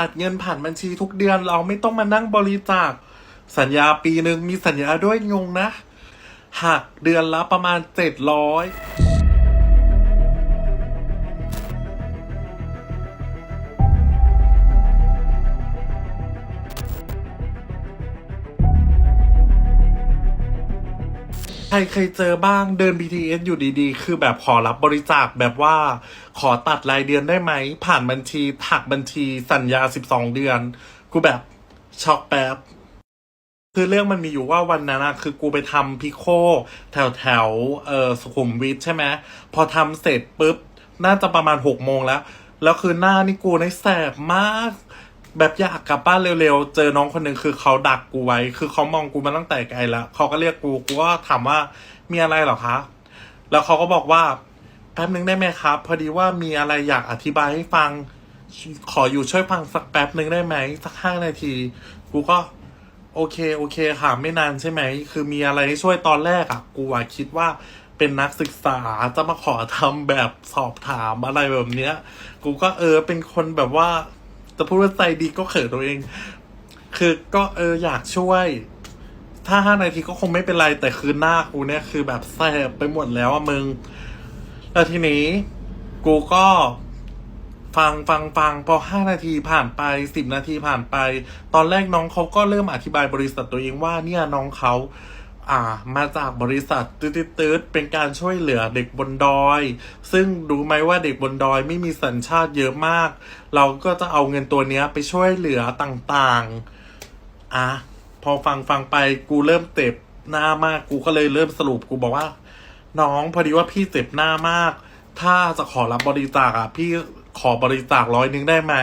ตัดเงินผ่านบัญชีทุกเดือน เราไม่ต้องมานั่งบริจาค สัญญาปีหนึ่งมีสัญญาด้วยงงนะ หักเดือนละประมาณเจ็ดร้อย ใครเคยเจอบ้างเดิน BTS อยู่ดีๆ คือแบบขอรับบริจาคแบบว่าขอตัดรายเดือนได้ไหม ผ่านบัญชีถักบัญชีสัญญา 12 เดือน กูแบบช็อกแป๊บ คือเรื่องมันมีอยู่ว่าวันนั้นอะคือกูไปทำพิโค แถวแถวเออสุขุมวิทใช่ไหมพอทำเสร็จปุ๊บ น่าจะประมาณหกโมงแล้ว แล้วคือหน้านี่กูในแสบมาก แบบอยากกลับบ้านเร็วๆ เจอน้องคนหนึ่งคือเขาดักกูไว้ คือเขามองกูมาตั้งแต่ไกลแล้วเขาก็เรียกกูกูก็ถามว่ามีอะไรเหรอคะ แล้วเขาก็บอกว่าแป๊บนึงได้ไหมครับ พอดีว่ามีอะไรอยากอธิบายให้ฟัง ขออยู่ช่วยฟังสักแป๊บนึงได้ไหมสักห้านาที กูก็โอเคโอเคค่ะไม่นานใช่ไหม คือมีอะไรให้ช่วยตอนแรกอะกูอะคิดว่าเป็นนักศึกษาจะมาขอทำแบบสอบถามอะไรแบบเนี้ย กูก็เออเป็นคนแบบว่า จะพูดว่าใจดีก็เขินตัวเอง คือก็เอออยากช่วย ถ้าห้านาทีก็คงไม่เป็นไร แต่คือหน้ากูเนี่ยคือแบบแสบไปหมดแล้วอะมึง แล้วทีนี้ กูก็ฟังฟังฟังพอห้านาทีผ่านไปสิบนาทีผ่านไป ตอนแรกน้องเขาก็เริ่มอธิบายบริษัทตัวเองว่าเนี่ยน้องเขา อ่า มาจากบริษัทตืดตืดๆเป็นการช่วยเหลือเด็กบนดอย ซึ่งรู้ไหมว่าเด็กบนดอยไม่มีสัญชาติเยอะมาก เราก็จะเอาเงินตัวเนี้ยไปช่วยเหลือต่างๆ อะ พอฟังฟังไปกูเริ่มเจ็บหน้ามากกูก็เลยเริ่มสรุปกูบอกว่า น้องพอดีว่าพี่เจ็บหน้ามาก ถ้าจะขอรับบริจาคอะ พี่ขอบริจาคร้อยหนึ่งได้ไหม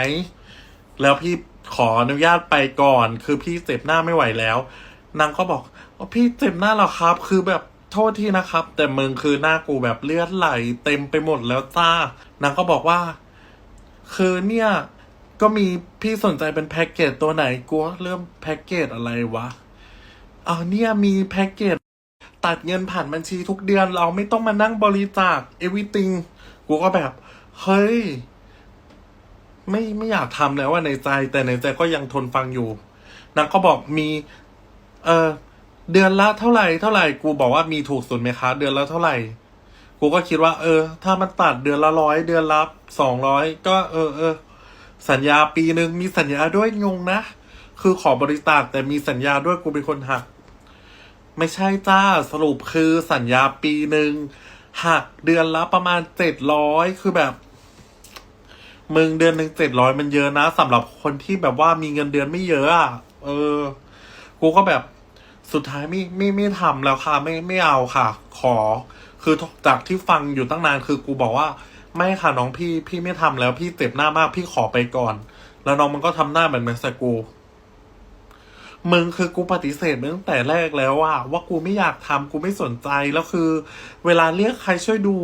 แล้วพี่ขออนุญาตไปก่อน คือพี่เจ็บหน้าไม่ไหวแล้ว นางก็บอก พี่เจ็บหน้าเหรอครับ คือแบบโทษทีนะครับ แต่มึงคือหน้ากูแบบเลือดไหล เต็มไปหมดแล้วจ้านางก็บอกว่า คือเนี่ยก็มีพี่สนใจเป็นแพ็กเกจตัวไหนกูเริ่มแพ็กเกจอะไรวะอ้าเนี่ยมีแพ็กเกจตัดเงินผ่านบัญชีทุกเดือนเราไม่ต้องมานั่งบริจาค everything กูก็แบบ เฮ้ย ไม่ไม่อยากทำแล้วว่าในใจ แต่ในใจก็ยังทนฟังอยู่นางก็บอกมี เออ เดือนละเท่าไหร่เท่าไหร่กูบอกว่ามีถูกสุดไหมคะ เดือนละเท่าไหร่ กูก็คิดว่า เออ ถ้ามันตัดเดือนละร้อยเดือนละสองร้อยก็เออเออสัญญาปีหนึ่งมีสัญญาด้วยงงนะ คือขอบริจาคแต่มีสัญญาด้วยกูเป็นคนหัก ไม่ใช่จ้าสรุปคือสัญญาปีหนึ่งหักเดือนละประมาณเจ็ดร้อยคือแบบ มึงเดือนหนึ่งเจ็ดร้อยมันเยอะนะสำหรับคนที่แบบว่ามีเงินเดือนไม่เยอะอะเออ กูก็แบบ สุดท้ายไม่ไม่ไม่ทำแล้วค่ะ ไม่ไม่เอาค่ะ ขอ คือจากที่ฟังอยู่ตั้งนานคือกูบอกว่า ไม่ค่ะน้องพี่พี่ไม่ทำแล้วพี่เจ็บหน้ามากพี่ขอไปก่อน แล้วน้องมันก็ทำหน้าเหมือนเมสกูมึงคือกูปฏิเสธตั้งแต่แรกแล้วว่าว่ากูไม่อยากทำกูไม่สนใจแล้วคือ เวลาเรียกใครช่วยดู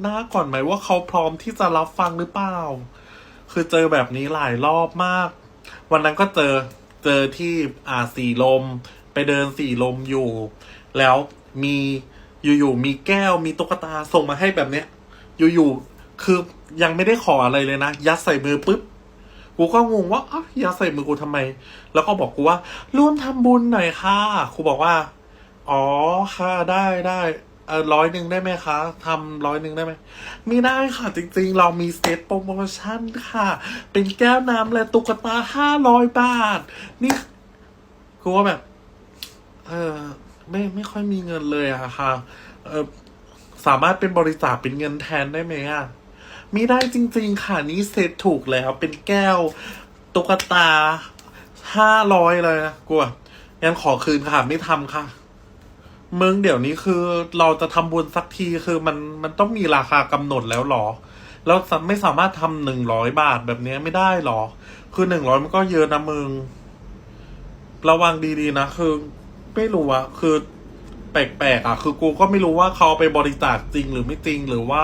หน้าก่อนไหมว่าเขาพร้อมที่จะรับฟังหรือเปล่า คือเจอแบบนี้หลายรอบมาก วันนั้นก็เจอเจอที่อาสีลม ไปเดินสีลมอยู่ แล้วมีอยู่ๆมีแก้วมีตุ๊กตาส่งมาให้แบบเนี้ย อยู่ๆคือยังไม่ได้ขออะไรเลยนะ ยัดใส่มือปุ๊บกูก็งงว่าอ้าวยัดใส่มือกูทำไม แล้วก็บอกกูว่า ร่วมทำบุญหน่อยค่ะครูบอกว่า อ๋อค่ะได้ได้เออร้อยหนึ่งได้ไหมคะทำร้อยหนึ่งได้ไหมไม่ได้ค่ะ จริงๆ เรามีเซตโปรโมชั่นค่ะ เป็นแก้วน้ำและตุ๊กตาห้าร้อยบาท นี่กูว่าแบบ เออไม่ไม่ค่อยมีเงินเลยอะค่ะ เออสามารถเป็นบริจาคเป็นเงินแทนได้ไหมอะไม่ได้จริง ๆ ค่ะนี่เซตถูกแล้วเป็นแก้วตุ๊กตาห้าร้อยเลยนะกูแบบงั้นขอคืนค่ะ ไม่ทำค่ะมึงเดี๋ยวนี้คือเราจะทำบุญสักทีคือมันมันต้องมีราคากำหนดแล้วหรอ แล้วไม่สามารถทำหนึ่งร้อยบาทแบบนี้ไม่ได้หรอ คือหนึ่งร้อยมันก็เยอะนะมึง ระวังดีๆนะคือ ไม่รู้อะคือแปลกๆอะคือกูก็ไม่รู้ว่าเขาไปบริจาคจริงหรือไม่จริงหรือว่า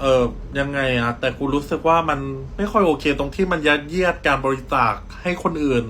เออยังไงอะแต่กูรู้สึกว่ามันไม่ค่อยโอเคตรงที่มันยัดเยียดการบริจาคให้คนอื่น